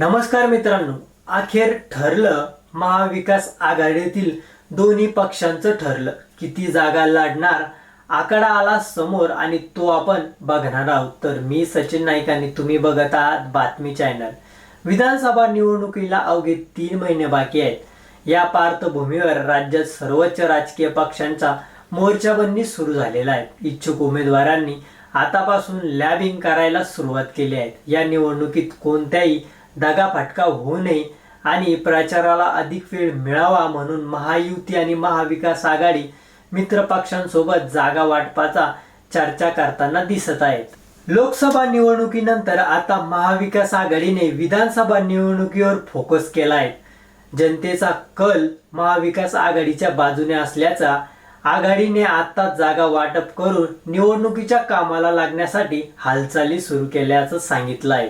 नमस्कार मित्रांनो. अखेर ठरलं महाविकास आघाडीतील दोन्ही पक्षांचं ठरलं. किती जागा लढणार आकडा आला समोर आणि तो आपण बघणार आहोत. तर मी सचिन नाईक आणि तुम्ही बघत आहात बातमी चॅनल. विधानसभा निवडणुकीला अवघे तीन महिने बाकी आहेत. या पार्श्वभूमीवर राज्यात सर्वोच्च राजकीय पक्षांचा मोर्चाबंदी सुरू झालेला आहे. इच्छुक उमेदवारांनी आतापासून लॅबिंग करायला सुरुवात केली आहे. या निवडणुकीत कोणत्याही दगाफटका होऊ नये आणि प्रचाराला अधिक वेळ मिळावा म्हणून महायुती आणि महाविकास आघाडी मित्रपक्षांसोबत जागा वाटपाचा चर्चा करताना दिसत आहेत. लोकसभा निवडणुकीनंतर आता महाविकास आघाडीने विधानसभा निवडणुकीवर फोकस केला आहे जनतेचा कल महाविकास आघाडीच्या बाजूने असल्याचा आघाडीने आत्ताच जागा वाटप करून निवडणुकीच्या कामाला लागण्यासाठी हालचाली सुरू केल्याचं सांगितलं आहे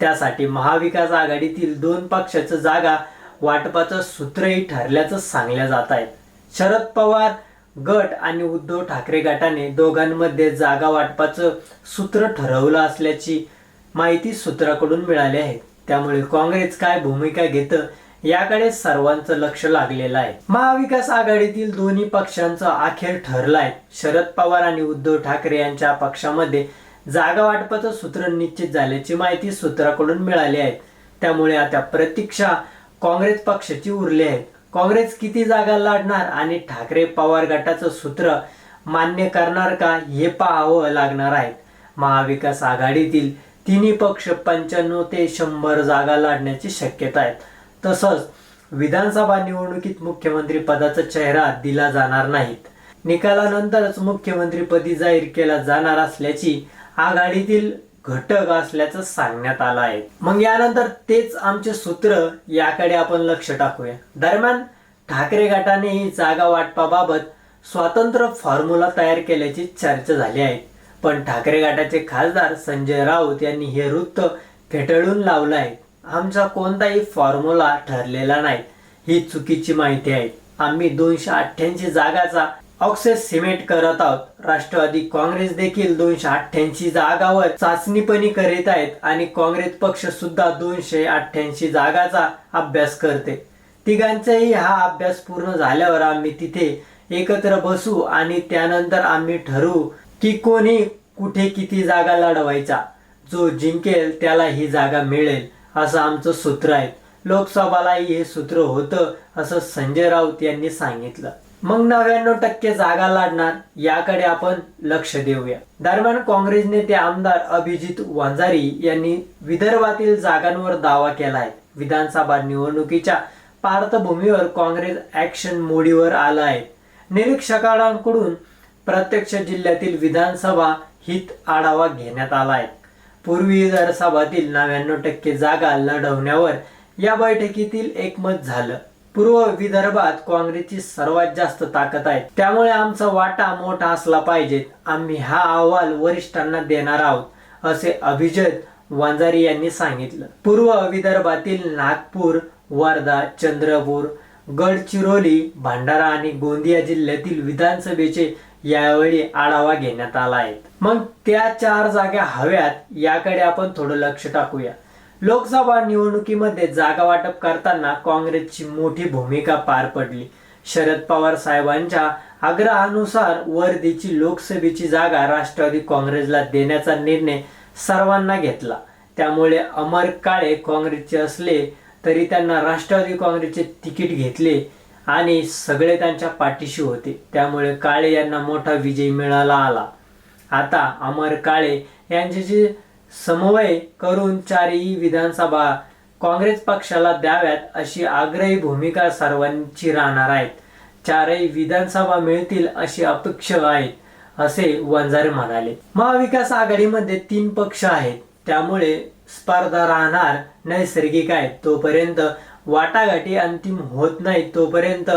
त्यासाठी महाविकास आघाडीतील दोन पक्षाचं जागा वाटपाचं सूत्रही ठरल्याचं सांगल्या जात आहे शरद पवार गट आणि उद्धव ठाकरे गटाने दोघांमध्ये जागा वाटपाचं सूत्र ठरवलं असल्याची माहिती सूत्राकडून मिळाली आहे. त्यामुळे काँग्रेस काय भूमिका घेतं याकडे सर्वांचं लक्ष लागलेलं आहे. महाविकास आघाडीतील दोन्ही पक्षांचं अखेर ठरलं आहे शरद पवार आणि उद्धव ठाकरे यांच्या पक्षामध्ये जागा वाटपाचं सूत्र निश्चित झाल्याची माहिती सूत्राकडून मिळाली आहे. त्यामुळे आता प्रतीक्षा काँग्रेस पक्षाची उरली आहे. काँग्रेस किती जागा लढणार आणि ठाकरे पवार गटाचं सूत्र मान्य करणार का हे पाहावं लागणार आहे. महाविकास आघाडीतील तिन्ही पक्ष पंच्याण्णव ते शंभर जागा लढण्याची शक्यता आहे. तसंच विधानसभा निवडणुकीत मुख्यमंत्री पदाचा चेहरा दिला जाणार नाहीत. निकालानंतरच मुख्यमंत्रीपदी जाहीर केला जाणार असल्याची आघाडीतील घटक असल्याचं सांगण्यात आलं आहे. मग यानंतर तेच आमचे सूत्र याकडे आपण लक्ष टाकूया. दरम्यान ठाकरे गटाने ही जागा वाटपाबाबत स्वतंत्र फॉर्म्युला तयार केल्याची चर्चा झाली आहे. पण ठाकरे गटाचे खासदार संजय राऊत यांनी हे वृत्त फेटाळून लावलं आहे. आमचा कोणताही फॉर्म्युला ठरलेला नाही. ही चुकीची माहिती आहे. आम्ही दोनशे अठ्ठ्याऐंशी जागाचा ऑक्सेस सिमेंट करत आहोत. राष्ट्रवादी काँग्रेस देखील दोनशे अठ्ठ्याऐंशी जागावर चाचणीपणी करीत आहेत आणि काँग्रेस पक्ष सुद्धा दोनशे अठ्ठ्याऐंशी जागाचा अभ्यास करते. तिघांचाही हा अभ्यास पूर्ण झाल्यावर आम्ही तिथे एकत्र बसू आणि त्यानंतर आम्ही ठरवू की कोणी कुठे किती जागा लढवायचा. जो जिंकेल त्याला ही जागा मिळेल असं आमचं सूत्र आहे. लोकसभालाही हे सूत्र होतं असं संजय राऊत यांनी सांगितलं. मग नव्याण्णव टक्के जागा लढणार याकडे आपण लक्ष देऊया. दरम्यान काँग्रेस नेते आमदार अभिजित वंजारी यांनी विदर्भातील जागांवर दावा केला आहे विधानसभा निवडणुकीच्या पार्श्वभूमीवर काँग्रेस ऍक्शन मोडीवर आला आहे निरीक्षकांकडून प्रत्यक्ष जिल्ह्यातील विधानसभा हित आढावा घेण्यात आला आहे पूर्वी विधानसभातील नव्याण्णव टक्के जागा लढवण्यावर या बैठकीतील एकमत झालं. पूर्व विदर्भात काँग्रेसची सर्वात जास्त ताकद आहे. त्यामुळे आमचा वाटा मोठा असला पाहिजे. आम्ही हा अहवाल वरिष्ठांना देणार आहोत असे अभिजित वांजारी यांनी सांगितलं. पूर्व विदर्भातील नागपूर वर्धा चंद्रपूर गडचिरोली भंडारा आणि गोंदिया जिल्ह्यातील विधानसभेचे यावेळी आढावा घेण्यात आला आहे. मग त्या चार जागा हव्यात याकडे आपण थोडं लक्ष टाकूया. लोकसभा निवडणुकीमध्ये जागा वाटप करताना काँग्रेसची मोठी भूमिका पार पडली. शरद पवार साहेबांच्या आग्रहानुसार वर्धेची लोकसभेची जागा राष्ट्रवादी काँग्रेसला देण्याचा निर्णय सर्वांना घेतला. त्यामुळे अमर काळे काँग्रेसचे असले तरी त्यांना राष्ट्रवादी काँग्रेसचे तिकीट घेतले आणि सगळे त्यांच्या पाठीशी होते. त्यामुळे काळे यांना मोठा विजय मिळाला आला. आता अमर काळे यांचे जे समवय करून चारही विधानसभा काँग्रेस पक्षाला द्याव्यात अशी आग्रही भूमिका सर्वांची राहणार आहेत. चारही विधानसभा मिळतील अशी अपेक्षा आहेत असे वंजारे म्हणाले. महाविकास आघाडीमध्ये तीन पक्ष आहेत. त्यामुळे स्पर्धा राहणार नैसर्गिक आहे. तोपर्यंत वाटाघाटी अंतिम होत नाही. तोपर्यंत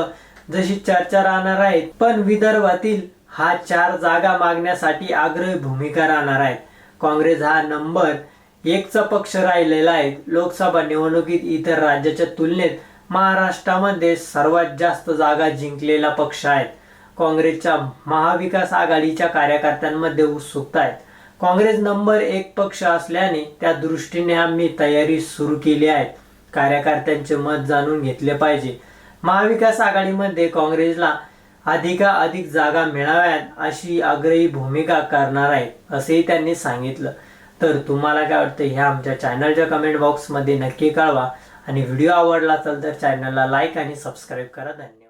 जशी चर्चा राहणार आहेत पण विदर्भातील हा चार जागा मागण्यासाठी आग्रही भूमिका राहणार आहेत. काँग्रेस हा नंबर एकचा पक्ष राहिलेला आहे. लोकसभा निवडणुकीत इतर राज्याच्या तुलनेत महाराष्ट्रामध्ये सर्वात जास्त जागा जिंकलेला पक्ष आहेत. काँग्रेसच्या महाविकास आघाडीच्या कार्यकर्त्यांमध्ये उत्सुकता आहे काँग्रेस नंबर एक पक्ष असल्याने त्या दृष्टीने आम्ही तयारी सुरू केली आहे. कार्यकर्त्यांचे मत जाणून घेतले पाहिजे. महाविकास आघाडीमध्ये काँग्रेसला अधिकाधिक जागा मिळाव्यात अशी आग्रही भूमिका करणार आहे असेही त्यांनी सांगितलं. तर तुम्हाला काय वाटतं ह्या आमच्या चॅनलच्या कमेंट बॉक्समध्ये नक्की कळवा. आणि व्हिडिओ आवडला असेल तर चॅनलला लाईक आणि सबस्क्राईब करा. धन्यवाद.